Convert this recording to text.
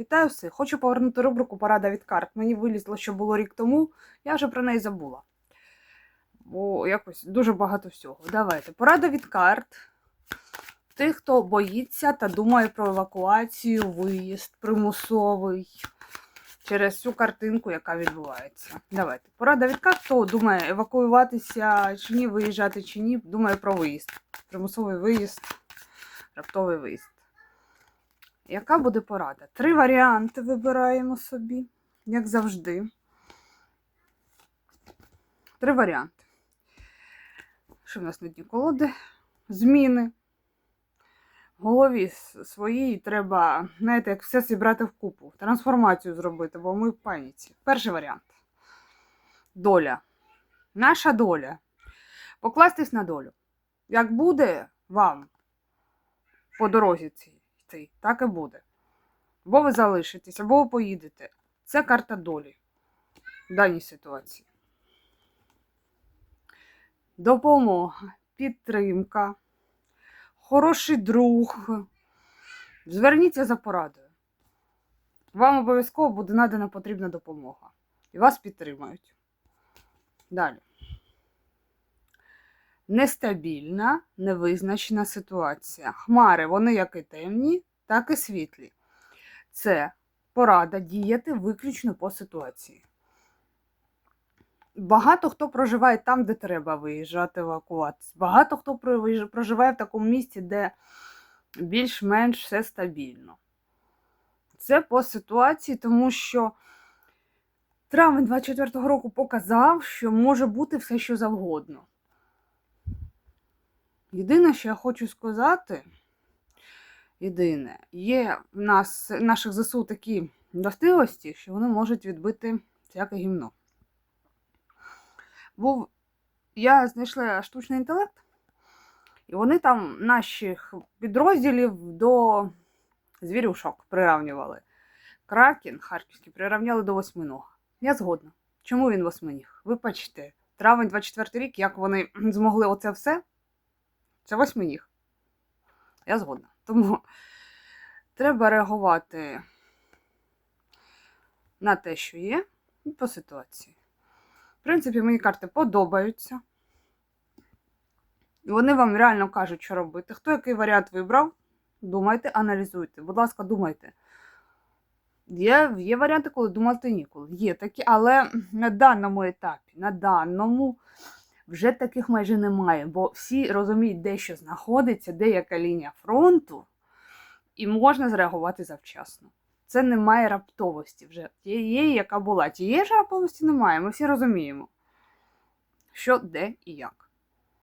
Вітаю всіх! Хочу повернути рубрику Порада від карт. Мені вилізло, що було рік тому, я вже про неї забула. Бо якось дуже багато всього. Давайте. Порада від карт. Тих, хто боїться та думає про евакуацію, виїзд, примусовий через цю картинку, яка відбувається. Давайте. Порада від карт, хто думає евакуюватися чи ні, виїжджати чи ні, думає про виїзд. Примусовий виїзд, раптовий виїзд. Яка буде порада? Три варіанти вибираємо собі, як завжди. Три варіанти. Що в нас на дні колоди? Зміни. Голові своїй треба, знаєте, як все зібрати в купу, трансформацію зробити, бо ми в паніці. Перший варіант. Доля. Наша доля. Покластись на долю. Як буде вам по дорозі цій йти, так і буде. Або ви залишитесь, або ви поїдете. Це карта долі в даній ситуації. Допомога, підтримка, хороший друг. Зверніться за порадою. Вам обов'язково буде надана потрібна допомога. І вас підтримають. Далі. Нестабільна, невизначена ситуація. Хмари, вони як і темні, так і світлі. Це порада діяти виключно по ситуації. Багато хто проживає там, де треба виїжджати, евакуватися. Багато хто проживає в такому місці, де більш-менш все стабільно. Це по ситуації, тому що травень 24-го року показав, що може бути все, що завгодно. Єдине, що я хочу сказати, єдине, є в нас в наших ЗСУ такі властивості, що вони можуть відбити всяке гімно. Був, я знайшла штучний інтелект, і вони там наших підрозділів до звірюшок приравнювали. Кракен Харківський приравняли до восьминога. Я згодна. Чому він восьминіг? Ви бачите, травень 24 рік, як вони змогли оце все. Це восьминіг. Я згодна. Тому треба реагувати на те, що є, і по ситуації. В принципі, мені карти подобаються. І вони вам реально кажуть, що робити. Хто який варіант вибрав, думайте, аналізуйте. Будь ласка, думайте. Є, є варіанти, коли думати ніколи. Є такі, але на даному етапі, на даному вже таких майже немає, бо всі розуміють, де що знаходиться, де яка лінія фронту, і можна зреагувати завчасно. Це немає раптовості вже. Тієї, яка була. Тієї ж раптовості немає. Ми всі розуміємо, що, де і як.